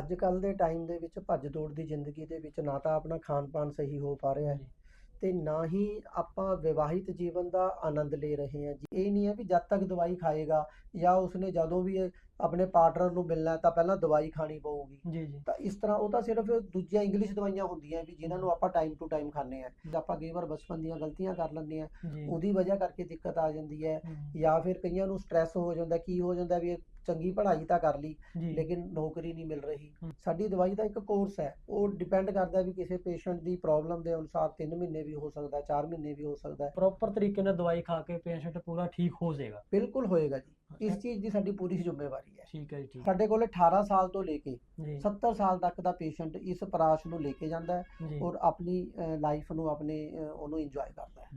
ਅੱਜ ਕੱਲ ਦੇ ਟਾਈਮ ਦੇ ਵਿੱਚ ਭੱਜ ਦੌੜ ਦੀ ਜ਼ਿੰਦਗੀ ਦੇ ਵਿੱਚ ਨਾ ਤਾਂ ਆਪਣਾ ਖਾਣ-ਪਾਨ ਸਹੀ ਹੋ ਪਾ ਰਿਹਾ ਹੈ। ਤੇ ਨਾ ਹੀ ਆਪਾਂ ਵਿਵਾਹਿਤ ਜੀਵਨ ਦਾ ਆਨੰਦ ਲੈ ਰਹੇ ਹਾਂ ਜੀ। ਇਹ ਨਹੀਂ ਹੈ ਵੀ ਜਦ ਤੱਕ ਦਵਾਈ ਖਾਏਗਾ ਜਾਂ ਉਸਨੇ ਜਦੋਂ ਵੀ ਆਪਣੇ ਪਾਰਟਨਰ ਨੂੰ ਮਿਲਣਾ ਹੈ ਤਾਂ ਪਹਿਲਾਂ ਦਵਾਈ ਖਾਣੀ ਪਊਗੀ। ਜੀ ਜੀ। ਤਾਂ ਇਸ ਤਰ੍ਹਾਂ ਉਹ ਤਾਂ ਸਿਰਫ ਦੂਜੀਆਂ ਇੰਗਲਿਸ਼ ਦਵਾਈਆਂ ਹੁੰਦੀਆਂ ਵੀ ਜਿਨ੍ਹਾਂ ਨੂੰ ਆਪਾਂ ਟਾਈਮ ਟੂ ਟਾਈਮ ਖਾਂਦੇ ਆ ਆਪਾਂ ਕਈ ਵਾਰ ਬਚਪਨ ਦੀਆਂ ਗਲਤੀਆਂ ਕਰ ਲੈਂਦੇ ਆ ਜੀ। ਉਹਦੀ ਵਜ੍ਹਾ ਕਰਕੇ ਦਿੱਕਤ ਆ ਜਾਂਦੀ ਹੈ ਜਾਂ ਫਿਰ ਕਈਆਂ ਨੂੰ ਸਟ੍ਰੈਸ ਹੋ ਜਾਂਦਾ ਕੀ ਹੋ ਜਾਂਦਾ ਵੀ ਚੰਗੀ ਪੜ੍ਹਾਈ ਤਾਂ ਕਰ ਲਈ ਜੀ। ਲੇਕਿਨ ਨੌਕਰੀ ਨਹੀਂ ਮਿਲ ਰਹੀ। ਹਮ। ਸਾਡੀ ਦਵਾਈ ਦਾ ਇੱਕ ਕੋਰਸ ਹੈ ਉਹ ਡਿਪੈਂਡ ਕਰਦਾ ਵੀ ਕਿਸੇ ਪੇਸ਼ੈਂਟ ਦੀ ਪ੍ਰੋਬਲਮ ਦੇ ਅਨੁਸਾਰ 3 ਮਹੀਨੇ ਵੀ ਹੋ ਸਕਦਾ 4 ਮਹੀਨੇ ਵੀ ਹੋ ਸਕਦਾ ਹੈ। ਪ੍ਰੋਪਰ ਤਰੀਕੇ ਨਾਲ ਦਵਾਈ ਖਾ ਕੇ ਪੇਸ਼ੈਂਟ ਪੂਰਾ ਠੀਕ ਹੋ ਜਾਏਗਾ। ਬਿਲਕੁਲ ਹੋਏਗਾ ਜੀ। ਇਸ ਚੀਜ਼ ਦੀ ਸਾਡੀ ਪੂਰੀ ਜ਼ਿੰਮੇਵਾਰੀ ਹੈ। ਠੀਕ ਹੈ ਜੀ ਠੀਕ ਸਾਡੇ ਕੋਲ 18 ਸਾਲ ਤੋਂ ਲੈ ਕੇ ਜੀ। 70 ਸਾਲ ਤੱਕ ਦਾ ਪੇਸ਼ੈਂਟ ਇਸ ਪਰਾਸ਼ ਨੂੰ ਲੈ ਕੇ ਜਾਂਦਾ ਹੈ ਜੀ। ਔਰ ਆਪਣੀ ਲਾਈਫ ਨੂੰ ਆਪਣੇ ਅਹ, ਉਹਨੂੰ ਇੰਜੋਏ ਕਰਦਾ ਹੈ।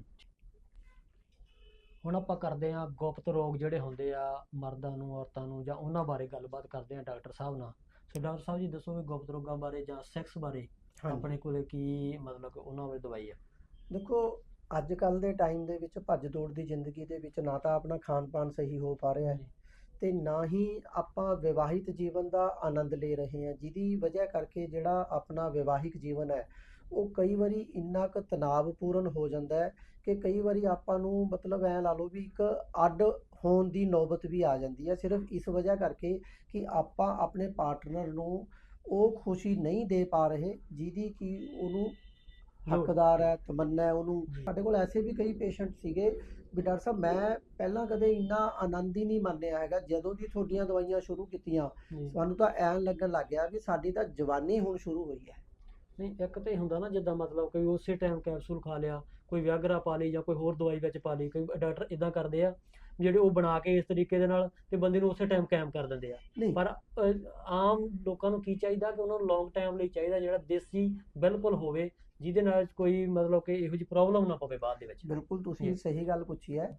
ਹੁਣ ਆਪਾਂ ਕਰਦੇ ਹਾਂ ਗੁਪਤ ਰੋਗ ਜਿਹੜੇ ਹੁੰਦੇ ਆ ਮਰਦਾਂ ਨੂੰ ਔਰਤਾਂ ਨੂੰ ਜਾਂ ਉਹਨਾਂ ਬਾਰੇ ਗੱਲਬਾਤ ਕਰਦੇ ਹਾਂ ਡਾਕਟਰ ਸਾਹਿਬ ਨਾਲ। ਸੋ ਡਾਕਟਰ ਸਾਹਿਬ ਜੀ ਦੱਸੋ ਵੀ ਗੁਪਤ ਰੋਗਾਂ ਬਾਰੇ ਜਾਂ ਸੈਕਸ ਬਾਰੇ ਆਪਣੇ ਕੋਲੇ ਕੀ ਮਤਲਬ ਉਹਨਾਂ ਬਾਰੇ ਦਵਾਈ ਆ? ਦੇਖੋ ਅੱਜ ਕੱਲ ਦੇ ਟਾਈਮ ਦੇ ਵਿੱਚ ਭੱਜ ਦੌੜ ਦੀ ਜ਼ਿੰਦਗੀ ਦੇ ਵਿੱਚ ਨਾ ਤਾਂ ਆਪਣਾ ਖਾਣ-ਪਾਨ ਸਹੀ ਹੋ ਪਾ ਰਿਹਾ ਹੈ। ਤੇ ਨਾ ਹੀ ਆਪਾਂ ਵਿਵਾਹਿਤ ਜੀਵਨ ਦਾ ਆਨੰਦ ਲੈ ਰਹੇ ਹਾਂ ਜਿਹਦੀ ਵਜ੍ਹਾ ਕਰਕੇ ਜਿਹੜਾ ਆਪਣਾ ਵਿਵਾਹਿਕ ਜੀਵਨ ਹੈ ਉਹ ਕਈ ਵਾਰੀ ਇੰਨਾ ਕੁ ਤਣਾਅਪੂਰਨ ਹੋ ਜਾਂਦਾ ਹੈ ਕਿ ਕਈ ਵਾਰੀ ਆਪਾਂ ਨੂੰ ਮਤਲਬ ਐ ਲਾ ਲਓ ਵੀ ਇੱਕ ਅੱਡ ਹੋਣ ਦੀ ਨੌਬਤ ਵੀ ਆ ਜਾਂਦੀ ਹੈ ਸਿਰਫ ਇਸ ਵਜ੍ਹਾ ਕਰਕੇ ਕਿ ਆਪਾਂ ਆਪਣੇ ਪਾਰਟਨਰ ਨੂੰ ਉਹ ਖੁਸ਼ੀ ਨਹੀਂ ਦੇ ਪਾ ਰਹੇ ਜਿਹਦੀ ਕਿ ਉਹਨੂੰ। ਹੱਕਦਾਰ ਹੈ ਤਮੰਨਾ ਹੈ ਉਹਨੂੰ। ਸਾਡੇ ਕੋਲ ਐਸੇ ਵੀ ਕਈ ਪੇਸ਼ੈਂਟ ਸੀਗੇ ਵੀ ਡਾਕਟਰ ਸਾਹਿਬ ਮੈਂ ਪਹਿਲਾਂ ਕਦੇ ਇੰਨਾ ਆਨੰਦ ਹੀ ਨਹੀਂ ਮੰਨਿਆ ਹੈਗਾ ਜਦੋਂ ਦੀ ਤੁਹਾਡੀਆਂ ਦਵਾਈਆਂ ਸ਼ੁਰੂ ਕੀਤੀਆਂ ਸਾਨੂੰ ਤਾਂ ਐਂ ਲੱਗਣ ਲੱਗ ਗਿਆ ਵੀ ਸਾਡੀ ਤਾਂ ਜਵਾਨੀ ਹੁਣ ਸ਼ੁਰੂ ਹੋਈ ਹੈ ਨਹੀਂ ਇੱਕ ਤੇ ਹੁੰਦਾ ਨਾ ਜਿੱਦਾਂ ਮਤਲਬ ਕੋਈ ਉਸੇ ਟਾਈਮ ਕੈਪਸੂਲ ਖਾ ਲਿਆ ਕੋਈ ਵਿਆਗਰਾ ਪਾ ਲਈ ਜਾਂ ਕੋਈ ਹੋਰ ਦਵਾਈ ਵਿੱਚ ਪਾ ਲਈ ਕੋਈ ਡਾਕਟਰ ਇਦਾਂ ਕਰਦੇ ਆ ਜਿਹੜੇ ਉਹ ਬਣਾ ਕੇ ਇਸ ਤਰੀਕੇ ਦੇ ਨਾਲ ਤੇ ਬੰਦੇ ਨੂੰ ਉਸੇ ਟਾਈਮ ਕਾਇਮ ਕਰ ਦਿੰਦੇ ਆ। ਨਹੀਂ। ਪਰ ਅਹ, ਆਮ ਲੋਕਾਂ ਨੂੰ ਕੀ ਚਾਹੀਦਾ ਕਿ ਉਹਨਾਂ ਨੂੰ ਲੌਂਗ ਟਾਈਮ ਲਈ ਚਾਹੀਦਾ ਜਿਹੜਾ ਦੇਸੀ ਬਿਲਕੁਲ ਹੋਵੇ ਜਿਹਦੇ ਨਾਲ ਕੋਈ ਮਤਲਬ ਕਿ ਇਹੋ ਜਿਹੀ ਪ੍ਰੋਬਲਮ ਨਾ ਪਵੇ ਬਾਅਦ ਦੇ ਵਿੱਚ। ਬਿਲਕੁਲ ਤੁਸੀਂ। ਸਹੀ ਗੱਲ ਪੁੱਛੀ ਹੈ।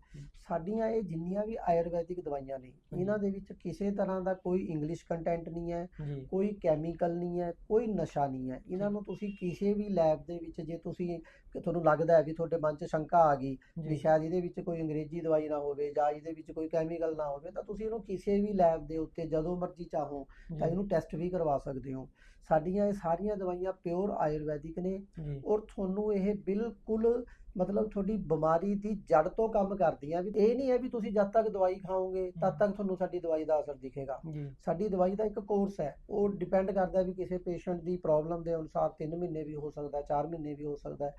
ਸਾਡੀਆਂ ਇਹ ਜਿੰਨੀਆਂ ਵੀ ਆਯੁਰਵੈਦਿਕ ਦਵਾਈਆਂ ਨੇ ਇਹਨਾਂ ਦੇ ਵਿੱਚ ਕਿਸੇ ਤਰ੍ਹਾਂ ਦਾ ਕੋਈ ਇੰਗਲਿਸ਼ ਕੰਟੈਂਟ ਨਹੀਂ ਹੈ ਕੋਈ ਕੈਮੀਕਲ ਨਹੀਂ ਹੈ ਕੋਈ ਨਸ਼ਾ ਨਹੀਂ ਹੈ। ਇਹਨਾਂ ਨੂੰ ਤੁਸੀਂ ਕਿਸੇ ਵੀ ਲੈਬ ਦੇ ਵਿੱਚ ਜੇ ਤੁਸੀਂ ਕਿ ਤੁਹਾਨੂੰ ਲੱਗਦਾ ਹੈ ਵੀ ਤੁਹਾਡੇ ਮਨ 'ਚ ਸ਼ੰਕਾ ਆ ਗਈ ਵੀ ਸ਼ਾਇਦ ਇਹਦੇ ਵਿੱਚ ਕੋਈ ਅੰਗਰੇਜ਼ੀ ਦਵਾਈ ਨਾ ਹੋਵੇ ਜਾਂ ਇਹਦੇ ਵਿੱਚ ਕੋਈ ਕੈਮੀਕਲ ਨਾ ਹੋਵੇ ਤਾਂ ਤੁਸੀਂ ਇਹਨੂੰ ਕਿਸੇ ਵੀ ਲੈਬ ਦੇ ਉੱਤੇ ਜਦੋਂ ਮਰਜ਼ੀ ਚਾਹੋ ਤਾਂ ਇਹਨੂੰ ਟੈਸਟ ਵੀ ਕਰਵਾ ਸਕਦੇ ਹੋ। ਸਾਡੀਆਂ ਇਹ ਸਾਰੀਆਂ ਦਵਾਈਆਂ ਪਿਓਰ ਆਯੁਰਵੈਦਿਕ ਨੇ ਔਰ ਤੁਹਾਨੂੰ ਇਹ ਬਿਲਕੁਲ ਮਤਲਬ ਤੁਹਾਡੀ ਬਿਮਾਰੀ ਦੀ ਜੜ ਤੋਂ ਕੰਮ ਕਰਦੀਆਂ ਵੀ ਇਹ ਨਹੀਂ ਹੈ ਵੀ ਤੁਸੀਂ ਜਦ ਤੱਕ ਦਵਾਈ ਖਾਓਗੇ ਤਦ। ਤੱਕ ਤੁਹਾਨੂੰ ਸਾਡੀ ਦਵਾਈ ਦਾ ਅਸਰ ਦਿਖੇਗਾ। ਸਾਡੀ ਦਵਾਈ ਦਾ ਇੱਕ ਕੋਰਸ ਹੈ ਉਹ ਡਿਪੈਂਡ ਕਰਦਾ ਵੀ ਕਿਸੇ ਪੇਸ਼ੈਂਟ ਦੀ ਪ੍ਰੋਬਲਮ ਦੇ ਅਨੁਸਾਰ 3 ਮਹੀਨੇ ਵੀ ਹੋ ਸਕਦਾ 4 ਮਹੀਨੇ ਵੀ ਹੋ ਸਕਦਾ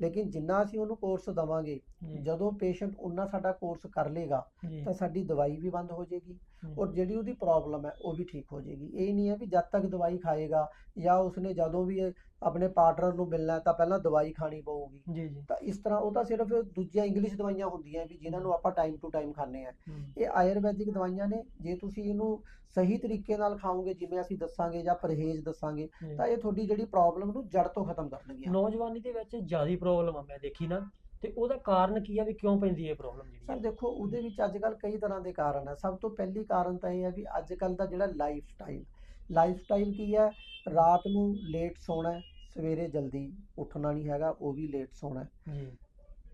ਲੇਕਿਨ ਜਿੰਨਾ ਅਸੀਂ ਉਹਨੂੰ ਕੋਰਸ ਦਵਾਂਗੇ ਜਦੋਂ ਪੇਸ਼ੈਂਟ ਉਹਨਾਂ ਸਾਡਾ ਕੋਰਸ ਕਰ ਲੇਗਾ ਜੀ। ਤਾਂ ਸਾਡੀ ਦਵਾਈ ਵੀ ਬੰਦ ਹੋ ਜਾਏਗੀ। ਔਰ ਜਿਹੜੀ ਉਹਦੀ ਪ੍ਰੋਬਲਮ ਹੈ ਉਹ ਵੀ ਠੀਕ ਹੋ ਜਾਏਗੀ। ਇਹ ਨਹੀਂ ਹੈ ਵੀ ਜਦ ਤੱਕ ਦਵਾਈ ਖਾਏਗਾ ਜਾਂ ਉਸਨੇ ਜਦੋਂ ਵੀ ਆਪਣੇ ਪਾਰਟਨਰ ਨੂੰ ਮਿਲਣਾ ਤਾਂ ਪਹਿਲਾਂ ਦਵਾਈ ਖਾਣੀ ਪਊਗੀ। ਜੀ ਜੀ। ਤਾਂ ਇਸ ਤਰ੍ਹਾਂ ਉਹ ਤਾਂ ਸਿਰਫ ਦੂਜੀਆਂ ਇੰਗਲਿਸ਼ ਦਵਾਈਆਂ ਹੁੰਦੀਆਂ ਵੀ ਜਿਨ੍ਹਾਂ ਨੂੰ ਆਪਾਂ ਟਾਈਮ ਟੂ ਟਾਈਮ ਖਾਂਦੇ ਆ ਇਹ ਆਯੁਰਵੈਦਿਕ ਦਵਾਈਆਂ ਨੇ। ਜੇ ਤੁਸੀਂ ਇਹਨੂੰ ਸਹੀ ਤਰੀਕੇ ਨਾਲ ਖਾਓਗੇ ਜਿਵੇਂ ਅਸੀਂ ਦੱਸਾਂਗੇ ਜਾਂ ਪਰਹੇਜ਼ ਦੱਸਾਂਗੇ। ਤਾਂ ਇਹ ਤੁਹਾਡੀ ਜਿਹੜੀ ਪ੍ਰੋਬਲਮ ਨੂੰ ਜੜ ਤੋਂ ਖਤਮ ਕਰਨਗੀਆਂ। ਨੌਜਵਾਨੀ ਦੇ ਵਿੱਚ ਜ਼ਿਆਦਾ ਪ੍ਰੋਬਲਮ ਆ। ਮੈਂ ਦੇਖੀ ਨਾ ਤੇ ਉਹਦਾ ਕਾਰਨ ਕੀ ਆ ਵੀ ਕਿਉਂ ਪੈਂਦੀ ਹੈ ਪ੍ਰੋਬਲਮ ਜਿਹੜੀ ਸਰ ਆ? ਦੇਖੋ ਉਹਦੇ ਵਿੱਚ ਅੱਜ ਕੱਲ ਕਈ ਤਰ੍ਹਾਂ ਦੇ ਕਾਰਨ ਹੈ ਸਭ ਤੋਂ ਪਹਿਲੀ ਕਾਰਨ ਤਾਂ ਇਹ ਹੈ ਵੀ ਅੱਜ ਕੱਲ ਦਾ ਜਿਹੜਾ ਲਾਈਫ ਸਟਾਈਲ ਲਾਈਫ ਸਟਾਈਲ ਕੀ ਹੈ ਰਾਤ ਨੂੰ ਲੇਟ ਸੌਣਾ ਸਵੇਰੇ ਜਲਦੀ ਉੱਠਣਾ ਨਹੀਂ ਹੈਗਾ ਉਹ ਵੀ ਲੇਟ ਸੌਣਾ। ਜੀ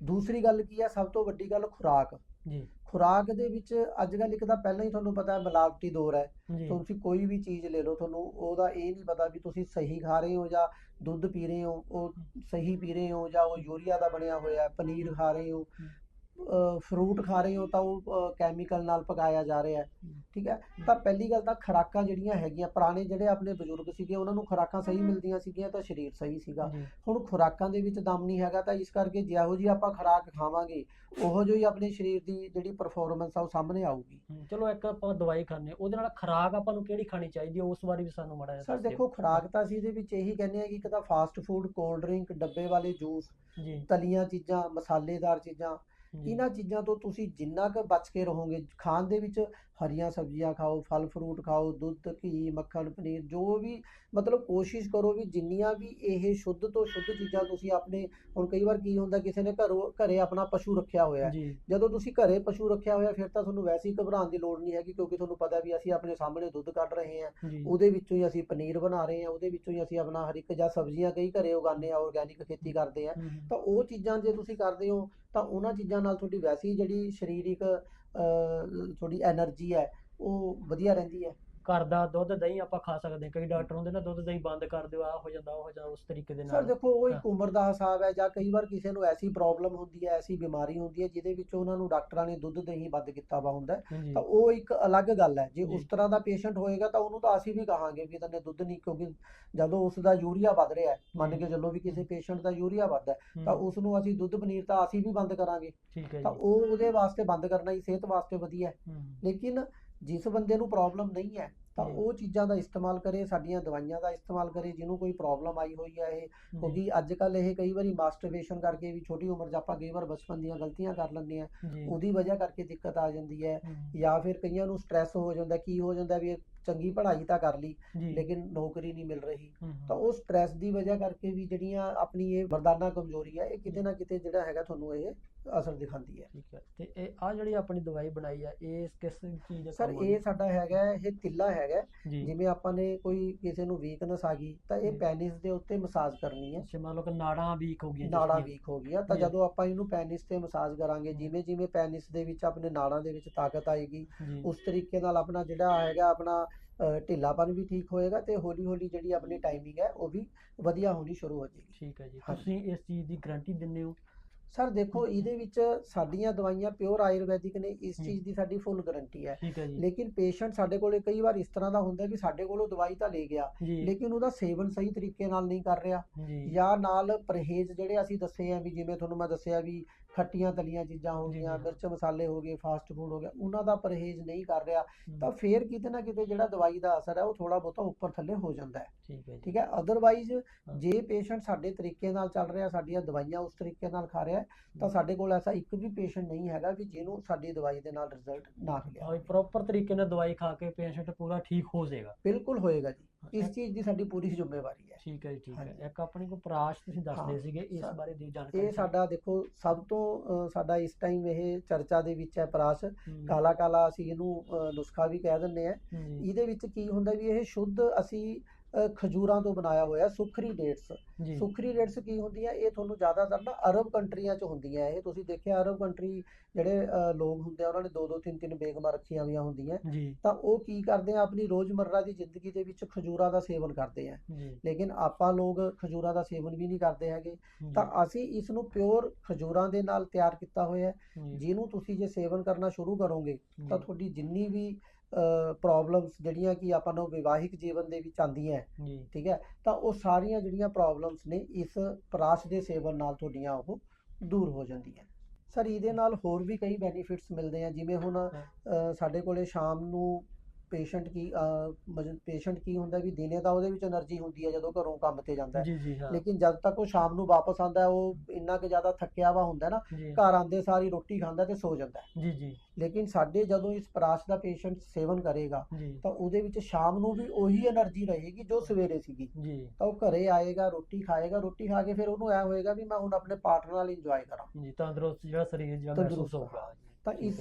ਦੂਸਰੀ ਗੱਲ ਕੀ ਹੈ ਸਭ ਤੋਂ ਵੱਡੀ ਗੱਲ ਖੁਰਾਕ। ਜੀ। ਖੁਰਾਕ ਦੇ ਵਿੱਚ ਅੱਜ ਕੱਲ ਇੱਕ ਤਾਂ ਪਹਿਲਾਂ ਹੀ ਤੁਹਾਨੂੰ ਪਤਾ ਹੈ ਮਿਲਾਵਟੀ ਦੌਰ ਹੈ। ਤੁਸੀਂ ਕੋਈ ਵੀ ਚੀਜ਼ ਲੈ ਲਓ ਤੁਹਾਨੂੰ ਉਹਦਾ ਇਹ ਨਹੀਂ ਪਤਾ ਵੀ ਤੁਸੀਂ ਸਹੀ ਖਾ ਰਹੇ ਹੋ ਜਾਂ ਦੁੱਧ ਪੀ ਰਹੇ ਹੋ ਉਹ ਸਹੀ ਪੀ ਰਹੇ ਹੋ ਜਾਂ ਉਹ ਯੂਰੀਆ ਦਾ ਬਣਿਆ ਹੋਇਆ ਪਨੀਰ ਖਾ ਰਹੇ ਹੋ। ਫਰੂਟ ਖਾ ਰਹੇ ਹੋ ਤਾਂ ਉਹ ਕੈਮੀਕਲ ਨਾਲ ਪਕਾਇਆ ਜਾ ਰਿਹਾ ਹੈ। ਠੀਕ ਹੈ? ਤਾਂ ਪਹਿਲੀ ਗੱਲ ਤਾਂ ਖੁਰਾਕਾਂ ਜਿਹੜੀਆਂ ਹੈਗੀਆਂ ਪੁਰਾਣੇ ਜਿਹੜੇ ਆਪਣੇ ਬਜ਼ੁਰਗ ਸੀਗੇ ਉਹਨਾਂ ਨੂੰ ਖੁਰਾਕਾਂ ਸਹੀ ਮਿਲਦੀਆਂ ਸੀਗੀਆਂ ਤਾਂ ਸਰੀਰ ਸਹੀ ਸੀਗਾ। ਜੀ ਹੁਣ ਖੁਰਾਕਾਂ ਦੇ ਵਿੱਚ ਦਮ ਨਹੀਂ ਹੈਗਾ ਤਾਂ ਇਸ ਕਰਕੇ ਜਿਹੋ ਜੀ ਆਪਾਂ ਖੁਰਾਕ ਖਾਵਾਂਗੇ ਉਹੋ ਜਿਹੀ ਆਪਣੇ ਸਰੀਰ ਦੀ ਜਿਹੜੀ ਪਰਫਾਰਮੈਂਸ ਆ ਉਹ ਸਾਹਮਣੇ ਆਊਗੀ। ਚਲੋ ਇੱਕ ਆਪਾਂ ਦਵਾਈ ਖਾਂਦੇ ਹਾਂ, ਉਹਦੇ ਨਾਲ ਖੁਰਾਕ ਆਪਾਂ ਨੂੰ ਕਿਹੜੀ ਖਾਣੀ ਚਾਹੀਦੀ ਹੈ? ਉਸ ਬਾਰੇ ਵੀ ਸਾਨੂੰ ਮਾੜਾ ਸਰ। ਦੇਖੋ ਖੁਰਾਕ ਤਾਂ ਅਸੀਂ ਇਹਦੇ ਵਿੱਚ ਇਹੀ ਕਹਿੰਦੇ ਆ ਕਿ ਇੱਕ ਤਾਂ ਫਾਸਟ ਫੂਡ ਕੋਲਡ ਡਰਿੰਕ ਡੱਬੇ ਵਾਲੇ ਜੂਸ ਜੀ। ਤਲੀਆਂ ਚੀਜ਼ਾਂ ਮਸਾਲੇਦਾਰ ਚੀਜ਼ਾਂ ਜੀ, ਇਹਨਾਂ ਚੀਜ਼ਾਂ ਤੋਂ ਤੁਸੀਂ ਜਿੰਨਾ ਕੁ ਬਚ ਕੇ ਰਹੋਗੇ ਖਾਣ ਦੇ ਵਿੱਚ ਹਰੀਆਂ ਸਬਜ਼ੀਆਂ ਖਾਓ ਫਲ ਫਰੂਟ ਖਾਓ ਦੁੱਧ ਘੀ ਮੱਖਣ ਪਨੀਰ ਜੋ ਵੀ ਮਤਲਬ ਕੋਸ਼ਿਸ਼ ਕਰੋ ਵੀ ਜਿੰਨੀਆਂ ਵੀ ਇਹ ਸ਼ੁੱਧ ਤੋਂ ਸ਼ੁੱਧ ਚੀਜ਼ਾਂ ਤੁਸੀਂ ਆਪਣੇ ਹੁਣ ਕਈ ਵਾਰ ਕੀ ਹੁੰਦਾ ਕਿਸੇ ਨੇ ਘਰੋਂ ਘਰੇ ਆਪਣਾ ਪਸ਼ੂ ਰੱਖਿਆ ਹੋਇਆ ਜਦੋਂ ਤੁਸੀਂ ਘਰੇ ਪਸ਼ੂ ਰੱਖਿਆ ਹੋਇਆ ਫਿਰ ਤਾਂ ਤੁਹਾਨੂੰ ਵੈਸੇ ਹੀ ਘਬਰਾਉਣ ਦੀ ਲੋੜ ਨਹੀਂ ਹੈਗੀ ਕਿਉਂਕਿ ਤੁਹਾਨੂੰ ਪਤਾ ਵੀ ਅਸੀਂ ਆਪਣੇ ਸਾਹਮਣੇ ਦੁੱਧ ਕੱਢ ਰਹੇ ਹਾਂ। ਉਹਦੇ ਵਿੱਚੋਂ ਹੀ ਅਸੀਂ ਪਨੀਰ ਬਣਾ ਰਹੇ ਹਾਂ ਉਹਦੇ ਵਿੱਚੋਂ ਹੀ ਅਸੀਂ ਆਪਣਾ ਹਰ ਇੱਕ ਜਾਂ ਸਬਜ਼ੀਆਂ ਕਈ ਘਰੇ ਉਗਾਉਂਦੇ ਆ ਆਰਗੈਨਿਕ ਖੇਤੀ ਕਰਦੇ ਆ ਤਾਂ ਉਹ ਚੀਜ਼ਾਂ ਜੇ ਤੁਸੀਂ ਕਰਦੇ ਹੋ ਤਾਂ ਉਹਨਾਂ ਚੀਜ਼ਾਂ ਨਾਲ ਤੁਹਾਡੀ ਵੈਸੇ ਹੀ ਜਿਹੜੀ ਸਰੀਰਕ ਤੁਹਾਡੀ એનર્ਜੀ ਹੈ, ਉਹ ਵਧੀਆ ਰਹਿੰਦੀ ਹੈ? ਘਰ ਦਾ ਦੁੱਧ ਦਹੀਂ ਆਪਾਂ ਖਾ ਸਕਦੇ ਹਾਂ। ਕਈ ਡਾਕਟਰ ਹੁੰਦੇ ਨਾ ਦੁੱਧ ਦਹੀਂ ਬੰਦ ਕਰ ਦਿਓ ਆ ਹੋ ਜਾਂਦਾ ਉਹ ਹੋ ਜਾਂਦਾ ਉਸ ਤਰੀਕੇ ਦੇ ਸਰ ਨਾਲ। ਦੇਖੋ ਉਹ। ਇੱਕ ਉਮਰ ਦਾ ਹਿਸਾਬ ਹੈ ਜਾਂ ਕਈ ਵਾਰ ਕਿਸੇ ਨੂੰ ਐਸੀ ਪ੍ਰੋਬਲਮ ਹੁੰਦੀ ਹੈ ਐਸੀ ਬਿਮਾਰੀ ਹੁੰਦੀ ਹੈ ਜਿਹਦੇ ਵਿੱਚ ਉਹਨਾਂ ਨੂੰ ਡਾਕਟਰਾਂ ਨੇ ਦੁੱਧ ਦਹੀਂ ਬੰਦ ਕੀਤਾ ਵਾ ਹੁੰਦਾ ਤਾਂ ਉਹ ਇੱਕ ਅਲੱਗ ਗੱਲ ਹੈ। ਜੇ। ਉਸ ਤਰ੍ਹਾਂ ਦਾ ਪੇਸ਼ੈਂਟ ਹੋਏਗਾ ਤਾਂ ਉਹਨੂੰ ਤਾਂ ਅਸੀਂ ਵੀ ਕਹਾਂਗੇ ਵੀ ਤੈਨੇ ਦੁੱਧ ਨਹੀਂ ਕਿਉਂਕਿ ਜਦੋਂ ਉਸ ਦਾ ਯੂਰੀਆ ਵੱਧ ਰਿਹਾ ਹੈ ਮੰਨ। ਕੇ ਚੱਲੋ ਵੀ ਕਿਸੇ ਪੇਸ਼ੈਂਟ ਦਾ ਯੂਰੀਆ ਵੱਧਦਾ ਤਾਂ ਉਸ ਨੂੰ ਅਸੀਂ ਦੁੱਧ ਪਨੀਰ ਤਾਂ ਅਸੀਂ ਵੀ ਬੰਦ ਕਰਾਂਗੇ। ਤਾਂ ਉਹ ਉਹਦੇ ਵਾਸਤੇ ਬੰਦ ਕਰਨਾ ਹੀ ਸਿਹਤ ਵਾਸਤੇ ਵਧੀਆ ਲੇਕਿਨ ਜਿਸ ਬੰਦੇ ਨੂੰ ਪ੍ਰੋਬਲਮ ਨਹੀਂ ਹੈ ਤਾਂ। ਉਹ ਚੀਜ਼ਾਂ ਦਾ ਇਸਤੇਮਾਲ ਕਰੇ ਸਾਡੀਆਂ ਦਵਾਈਆਂ ਦਾ ਇਸਤੇਮਾਲ ਕਰੇ ਜਿਹਨੂੰ ਕੋਈ ਪ੍ਰੋਬਲਮ ਆਈ ਹੋਈ ਹੈ ਇਹ। ਕਿਉਂਕਿ ਅੱਜ ਕੱਲ ਇਹ ਕਈ ਵਾਰੀ ਮਾਸਟਰਬੇਸ਼ਨ ਕਰਕੇ ਵੀ ਛੋਟੀ ਉਮਰ 'ਚ ਆਪਾਂ ਕਈ ਵਾਰ ਬਚਪਨ ਦੀਆਂ ਗਲਤੀਆਂ ਕਰ ਲੈਂਦੇ ਆ ਉਹਦੀ ਵਜ੍ਹਾ ਕਰਕੇ ਦਿੱਕਤ ਆ ਜਾਂਦੀ ਹੈ। ਜਾਂ ਫਿਰ ਕਈਆਂ ਨੂੰ ਸਟ੍ਰੈਸ ਹੋ ਜਾਂਦਾ ਕੀ ਹੋ ਜਾਂਦਾ ਵੀ ਚੰਗੀ ਪੜ੍ਹਾਈ ਤਾਂ ਕਰ ਲਈ ਲੇਕਿਨ ਨੌਕਰੀ ਨਹੀਂ ਮਿਲ ਰਹੀ। ਤਾਂ ਉਹ ਸਟ੍ਰੈਸ ਦੀ ਵਜ੍ਹਾ ਕਰਕੇ ਵੀ ਜਿਹੜੀਆਂ ਆਪਣੀ ਇਹ ਮਰਦਾਨਾ ਕਮਜ਼ੋਰੀ ਹੈ ਇਹ ਕਿਤੇ ਨਾ ਕਿਤੇ ਜਿਹੜਾ ਹੈਗਾ ਤੁਹਾਨੂੰ ਇਹ ਅਸਰ ਦਿਖਾਉਂਦੀ ਹੈ। ਠੀਕ ਹੈ। ਤੇ ਇਹ ਆ ਜਿਹੜੀ ਆਪਣੀ ਦਵਾਈ ਬਣਾਈ ਆ ਇਹ ਕਿਸ ਚੀਜ਼ ਦਾ ਸਰ ਇਹ ਸਾਡਾ ਹੈਗਾ ਇਹ ਤਿੱਲਾ ਹੈਗਾ। ਜਿਵੇਂ ਆਪਾਂ ਨੇ ਕੋਈ ਕਿਸੇ ਨੂੰ ਵੀਕਨੈਸ ਆ ਗਈ ਤਾਂ ਇਹ। ਪੈਨਿਸ ਦੇ ਉੱਤੇ ਮਸਾਜ ਕਰਨੀ ਹੈ। ਅੱਛਾ ਮੰਨ ਲਓ ਕਿ ਨਾੜਾਂ ਵੀਕ ਹੋ ਗਈਆਂ ਨਾੜਾਂ। ਵੀਕ ਹੋ ਗਈਆਂ ਤਾਂ। ਜਦੋਂ ਆਪਾਂ ਇਹਨੂੰ ਪੈਨਿਸ ਤੇ ਮਸਾਜ ਕਰਾਂਗੇ ਜਿਵੇਂ ਜਿਵੇਂ ਪੈਨਿਸ ਦੇ ਵਿੱਚ ਆਪਣੇ ਨਾੜਾਂ ਦੇ ਵਿੱਚ ਤਾਕਤ ਆਏਗੀ ਉਸ ਤਰੀਕੇ ਨਾਲ ਆਪਣਾ ਜਿਹੜਾ ਹੈਗਾ ਆਪਣਾ ਢਿੱਲਾਪਨ ਵੀ ਠੀਕ ਹੋਏਗਾ ਤੇ ਹੌਲੀ ਹੌਲੀ ਜਿਹੜੀ ਆਪਣੀ ਟਾਈਮਿੰਗ ਹੈ ਉਹ ਵੀ ਵਧੀਆ ਹੋਣੀ ਸ਼ੁਰੂ ਹੋ ਜਾਏਗੀ। ਠੀਕ ਹੈ ਜੀ। ਤੁਸੀਂ ਇਸ ਚੀਜ਼ ਦੀ ਗਾਰੰਟੀ ਦਿੰਦੇ ਹੋ? ਸਰ ਦੇਖੋ ਇਹਦੇ ਵਿੱਚ ਸਾਡੀਆਂ ਦਵਾਈਆਂ ਪਿਓਰ ਆਯੁਰਵੈਦਿਕ ਨੇ ਇਸ। ਚੀਜ਼ ਦੀ ਸਾਡੀ ਫੁੱਲ ਗਾਰੰਟੀ ਹੈ। ਲੇਕਿਨ ਪੇਸ਼ੈਂਟ ਸਾਡੇ ਕੋਲੇ ਕਈ ਵਾਰ ਇਸ ਤਰ੍ਹਾਂ ਦਾ ਹੁੰਦਾ ਵੀ ਸਾਡੇ ਕੋਲੋਂ ਦਵਾਈ ਤਾਂ ਲੈ ਗਿਆ ਲੇਕਿਨ ਉਹਦਾ ਸੇਵਨ ਸਹੀ ਤਰੀਕੇ ਨਾਲ ਨਹੀਂ ਕਰ ਰਿਹਾ। ਜਾਂ ਨਾਲ ਪਰਹੇਜ਼ ਜਿਹੜੇ ਅਸੀਂ ਦੱਸੇ ਆ ਵੀ ਜਿਵੇਂ ਤੁਹਾਨੂੰ ਮੈਂ ਦੱਸਿਆ ਵੀ ਖੱਟੀਆਂ ਤਲੀਆਂ ਚੀਜ਼ਾਂ ਹੋ ਗਈਆਂ। ਮਿਰਚ ਮਸਾਲੇ ਹੋ ਗਏ ਫਾਸਟ ਫੂਡ ਹੋ ਗਿਆ ਉਹਨਾਂ ਦਾ ਪਰਹੇਜ਼ ਨਹੀਂ ਕਰ ਰਿਹਾ ਤਾਂ ਫੇਰ ਕਿਤੇ ਨਾ ਕਿਤੇ ਜਿਹੜਾ ਦਵਾਈ ਦਾ ਅਸਰ ਹੈ ਉਹ ਥੋੜਾ ਬਹੁਤਾ ਉੱਪਰ ਥੱਲੇ ਹੋ ਜਾਂਦਾ ਹੈ। ਠੀਕ ਹੈ ਅਦਰਵਾਈਜ਼ ਜੇ ਪੇਸ਼ੈਂਟ ਸਾਡੇ ਤਰੀਕੇ ਨਾਲ ਚੱਲ ਰਿਹਾ ਸਾਡੀਆਂ ਦਵਾਈਆਂ ਉਸ ਤਰੀਕੇ ਨਾਲ ਖਾ ਰਿਹਾ ਤਾਂ ਸਾਡੇ ਕੋਲ ਐਸਾ ਇੱਕ ਵੀ ਪੇਸ਼ੈਂਟ ਨਹੀਂ ਹੈਗਾ ਵੀ ਜਿਹਨੂੰ ਸਾਡੀ ਦਵਾਈ ਦੇ ਨਾਲ ਰਿਜ਼ਲਟ ਨਾ ਮਿਲਿਆ ਹਾਂ ਪ੍ਰੋਪਰ ਤਰੀਕੇ ਨਾਲ ਦਵਾਈ ਖਾ ਕੇ ਪੇਸ਼ੈਂਟ ਪੂਰਾ ਠੀਕ ਹੋ ਜਾਏਗਾ। ਬਿਲਕੁਲ ਹੋਏਗਾ ਜੀ। ਇਸ ਚੀਜ਼ ਦੀ ਸਾਡੀ ਪੂਰੀ ਜ਼ਿੰਮੇਵਾਰੀ ਹੈ। ਠੀਕ ਹੈ ਜੀ ਠੀਕ ਹੈ। ਇੱਕ ਆਪਣੀ ਕੋ ਪ੍ਰਾਸ਼ ਤੁਸੀਂ ਦੱਸਦੇ ਸੀਗੇ ਇਸ ਬਾਰੇ ਦੀ ਜਾਣਕਾਰੀ ਇਹ ਸਾਡਾ ਦੇਖੋ ਸਭ ਤੋਂ ਅ, ਸਾਡਾ ਇਸ ਟਾਈਮ ਇਹ ਚਰਚਾ ਦੇ ਵਿੱਚ ਹੈ ਪ੍ਰਾਸ਼। ਕਾਲਾ ਕਾਲਾ ਅਸੀਂ ਇਹਨੂੰ ਨੁਸਖਾ ਵੀ ਕਹਿ ਦਿੰਦੇ ਆ। ਇਹਦੇ ਵਿੱਚ ਕੀ ਹੁੰਦਾ ਵੀ ਇਹ ਸ਼ੁੱਧ ਅਸੀਂ ਖਜੂਰਾਂ ਤੋਂ ਬਣਾਇਆ ਹੋਇਆ ਸੁਖਰੀ ਡੇਟਸ ਸੁਖਰੀ ਡੇਟਸ ਕੀ ਹੁੰਦੀਆਂ? ਇਹ ਤੁਹਾਨੂੰ ਜ਼ਿਆਦਾਤਰ ਨਾ ਅਰਬ ਕੰਟਰੀਆਂ 'ਚ ਹੁੰਦੀਆਂ ਇਹ। ਤੁਸੀਂ ਦੇਖਿਆ ਅਰਬ ਕੰਟਰੀ ਜਿਹੜੇ ਲੋਕ ਹੁੰਦੇ ਆ ਉਹਨਾਂ ਨੇ ਦੋ ਦੋ ਤਿੰਨ ਤਿੰਨ ਬੇਗਮਾਂ ਰੱਖੀਆਂ ਹੋਈਆਂ ਹੁੰਦੀਆਂ। ਤਾਂ ਉਹ ਕੀ ਕਰਦੇ ਆ? ਆਪਣੀ ਰੋਜ਼ਮਰਰਾ ਦੀ ਜ਼ਿੰਦਗੀ ਦੇ ਵਿੱਚ ਖਜੂਰਾਂ ਦਾ ਸੇਵਨ ਕਰਦੇ ਆ। ਲੇਕਿਨ ਆਪਾਂ ਲੋਕ ਖਜੂਰਾਂ ਦਾ ਸੇਵਨ ਵੀ ਨਹੀਂ ਕਰਦੇ ਹੈਗੇ। ਤਾਂ ਅਸੀਂ ਇਸ ਨੂੰ ਪਿਓਰ ਖਜੂਰਾਂ ਦੇ ਨਾਲ ਤਿਆਰ ਕੀਤਾ ਹੋਇਆ ਜਿਹਨੂੰ ਤੁਸੀਂ ਜੇ ਸੇਵਨ ਕਰਨਾ ਸ਼ੁਰੂ ਕਰੋਗੇ ਤਾਂ ਤੁਹਾਡੀ ਜਿੰਨੀ ਵੀ ਪ੍ਰੋਬਲਮਸ ਜਿਹੜੀਆਂ ਕਿ ਆਪਾਂ ਨੂੰ ਵਿਵਾਹਿਕ ਜੀਵਨ ਦੇ ਵਿੱਚ ਆਉਂਦੀਆਂ ਠੀਕ ਹੈ ਤਾਂ ਉਹ ਸਾਰੀਆਂ ਜਿਹੜੀਆਂ ਪ੍ਰੋਬਲਮਸ ਨੇ ਇਸ ਪ੍ਰਾਸ਼ ਦੇ ਸੇਵਨ ਨਾਲ ਤੁਹਾਡੀਆਂ ਉਹ ਦੂਰ ਹੋ ਜਾਂਦੀਆਂ ਸਰ ਇਹਦੇ ਨਾਲ ਹੋਰ ਵੀ ਕਈ ਬੈਨੀਫਿਟਸ ਮਿਲਦੇ ਆ ਜਿਵੇਂ ਹੁਣ ਸਾਡੇ ਕੋਲੇ ਸ਼ਾਮ ਨੂੰ ਪੇਸ਼ੈਂਟ ਕੀ ਪੇਸ਼ੈਂਟ ਕੀ ਹੁੰਦਾ ਵੀ ਦਿਨੇ ਤਾਂ ਉਹਦੇ ਵਿੱਚ એનર્ਜੀ ਹੁੰਦੀ ਹੈ ਜਦੋਂ ਘਰੋਂ ਕੰਮ ਤੇ ਜਾਂਦਾ ਲੇਕਿਨ ਜਦ ਤੱਕ ਉਹ ਸ਼ਾਮ ਨੂੰ ਵਾਪਸ ਆਉਂਦਾ ਉਹ ਇੰਨਾ ਕਿ ਜ਼ਿਆਦਾ ਥੱਕਿਆ ਵਾ ਹੁੰਦਾ ਨਾ ਜੀ। ਘਰ ਆਉਂਦੇ ਸਾਰੀ ਰੋਟੀ ਖਾਂਦਾ ਤੇ ਸੋ ਜਾਂਦਾ ਲੇਕਿਨ ਸਾਡੇ ਜਦੋਂ ਇਸ ਪਰਾਸ਼ ਦਾ ਪੇਸ਼ੈਂਟ ਸੇਵਨ ਕਰੇਗਾ ਤਾਂ ਉਹਦੇ ਵਿੱਚ ਸ਼ਾਮ ਨੂੰ ਵੀ ਉਹੀ એનર્ਜੀ ਰਹੇਗੀ ਜੋ ਸਵੇਰੇ ਸੀਗੀ। ਜੀ। ਤਾਂ ਉਹ ਘਰੇ ਆਏਗਾ ਰੋਟੀ ਖਾਏਗਾ ਰੋਟੀ ਖਾ ਕੇ ਫਿਰ ਉਹਨੂੰ ਐ ਹੋਏਗਾ ਵੀ ਮੈਂ ਹੁਣ ਆਪਣੇ ਪਾਰਟਨਰ ਨਾਲ ਇੰਜੋਏ ਕਰਾਂ। ਤੰਦਰੁਸਤ ਜਿਹੜਾ ਸਰੀਰ ਜਿਹੜਾ ਮਹਿਸੂਸ ਹੋਊਗਾ। ਤਾਂ ਇਸ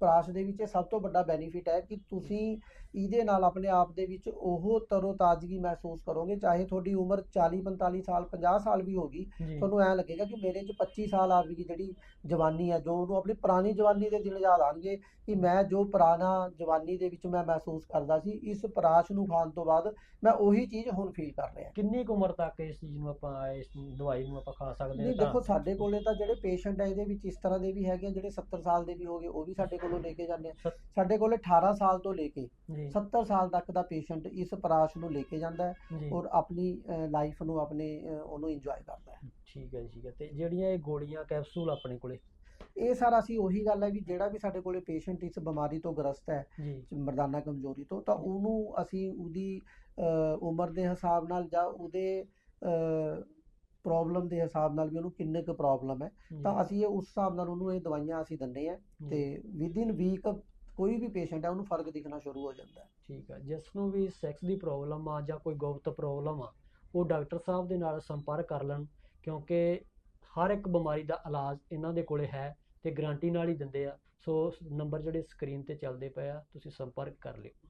ਪ੍ਰਾਸ਼ ਦੇ ਵਿੱਚ ਇਹ ਸਭ ਤੋਂ ਵੱਡਾ ਬੈਨੀਫਿਟ ਹੈ ਕਿ ਤੁਸੀਂ ਇਹਦੇ ਨਾਲ ਆਪਣੇ ਆਪ ਦੇ ਵਿੱਚ ਉਹ ਤਰੋ ਤਾਜ਼ਗੀ ਮਹਿਸੂਸ ਕਰੋਗੇ ਚਾਹੇ ਤੁਹਾਡੀ ਉਮਰ 40 45 ਸਾਲ 50 ਸਾਲ ਵੀ ਹੋਗੀ ਤੁਹਾਨੂੰ ਐ ਲੱਗੇਗਾ ਕਿ ਮੇਰੇ 'ਚ 25 ਸਾਲ ਆ ਗਈ ਜਿਹੜੀ ਜਵਾਨੀ ਹੈ ਜੋ ਉਹਨੂੰ ਆਪਣੀ ਪੁਰਾਣੀ ਜਵਾਨੀ ਦੇ ਦਿਨ ਯਾਦ ਆਣਗੇ ਕਿ ਮੈਂ ਜੋ ਪੁਰਾਣਾ ਜਵਾਨੀ ਦੇ ਵਿੱਚ ਮੈਂ ਮਹਿਸੂਸ ਕਰਦਾ ਸੀ ਇਸ ਪ੍ਰਾਸ਼ ਨੂੰ ਖਾਣ ਤੋਂ ਬਾਅਦ ਮੈਂ ਉਹੀ ਚੀਜ਼ ਹੁਣ ਫੀਲ ਕਰ ਰਿਹਾ। ਕਿੰਨੀ ਕੁ ਉਮਰ ਤੱਕ ਇਸ ਚੀਜ਼ ਨੂੰ ਆਪਾਂ ਇਸ ਦਵਾਈ ਨੂੰ ਆਪਾਂ ਖਾ ਸਕਦੇ ਨਹੀਂ ਹਾਂ ਦੇਖੋ ਸਾਡੇ ਕੋਲੇ ਤਾਂ ਜਿਹੜੇ ਪੇਸ਼ੈਂਟ ਹੈ ਇਹਦੇ ਵਿੱਚ ਇਸ ਤਰ੍ਹਾਂ ਦੇ ਵੀ ਹੈਗੇ ਜਿਹੜੇ 70 ਸਾਲ ਦੇ ਵੀ ਹੋਗੇ ਉਹ ਵੀ ਸਾਡੇ ਕੋਲੋਂ ਲੈ ਕੇ ਜਾਂਦੇ ਆ। ਸਾਡੇ ਕੋਲੇ 18 ਸਾਲ ਤੋਂ ਲੈ ਕੇ 70 ਸਾਲ ਤੱਕ ਦਾ ਪੇਸ਼ੈਂਟ ਇਸ ਪ੍ਰਾਸ਼ ਨੂੰ ਲੈ ਕੇ ਜਾਂਦਾ ਹੈ ਔਰ ਆਪਣੀ ਲਾਈਫ ਨੂੰ ਆਪਣੇ ਉਹਨੂੰ ਇੰਜੋਏ ਕਰਦਾ ਹੈ। ਠੀਕ ਹੈ ਠੀਕ ਹੈ। ਤੇ ਜਿਹੜੀਆਂ ਇਹ ਗੋਲੀਆਂ ਕੈਪਸੂਲ ਆਪਣੇ ਕੋਲੇ? ਇਹ ਸਾਰਾ ਅਸੀਂ ਉਹੀ ਗੱਲ ਹੈ ਵੀ ਜਿਹੜਾ ਵੀ ਸਾਡੇ ਕੋਲੇ ਪੇਸ਼ੈਂਟ ਇਸ ਬਿਮਾਰੀ ਤੋਂ ਗ੍ਰਸਤ ਹੈ ਮਰਦਾਨਾ ਕਮਜ਼ੋਰੀ ਤੋਂ ਤਾਂ ਉਹਨੂੰ ਅਸੀਂ ਉਹਦੀ ਉਮਰ ਦੇ ਹਿਸਾਬ ਨਾਲ ਜਾਂ ਉਹਦੇ ਪ੍ਰੋਬਲਮ ਦੇ ਹਿਸਾਬ ਨਾਲ ਵੀ ਉਹਨੂੰ ਕਿੰਨੇ ਕੁ ਪ੍ਰੋਬਲਮ ਹੈ ਤਾਂ ਅਸੀਂ ਇਹ ਉਸ ਹਿਸਾਬ ਨਾਲ ਉਹਨੂੰ ਇਹ ਦਵਾਈਆਂ ਅਸੀਂ ਦਿੰਦੇ ਆ ਤੇ ਵਿਦਿਨ ਵੀਕ ਕੋਈ ਵੀ ਪੇਸ਼ੈਂਟ ਹੈ, ਉਹਨੂੰ ਫ਼ਰਕ ਦਿਖਣਾ ਸ਼ੁਰੂ ਹੋ ਜਾਂਦਾ ਹੈ। ਠੀਕ ਆ, ਜਿਸ ਨੂੰ ਵੀ ਸੈਕਸ ਦੀ ਪ੍ਰੋਬਲਮ ਆ ਜਾਂ ਕੋਈ ਗੁਪਤ ਪ੍ਰੋਬਲਮ ਆ, ਉਹ ਡਾਕਟਰ ਸਾਹਿਬ ਦੇ ਨਾਲ ਸੰਪਰਕ ਕਰ ਲੈਣ, ਕਿਉਂਕਿ ਹਰ ਇੱਕ ਬਿਮਾਰੀ ਦਾ ਇਲਾਜ ਇਹਨਾਂ ਦੇ ਕੋਲੇ ਹੈ ਤੇ ਗਾਰੰਟੀ ਨਾਲ ਹੀ ਦਿੰਦੇ ਆ। ਸੋ ਨੰਬਰ ਜਿਹੜੇ ਸਕਰੀਨ ਤੇ ਚੱਲਦੇ ਪਏ ਆ, ਤੁਸੀਂ ਸੰਪਰਕ ਕਰ ਲਿਓ।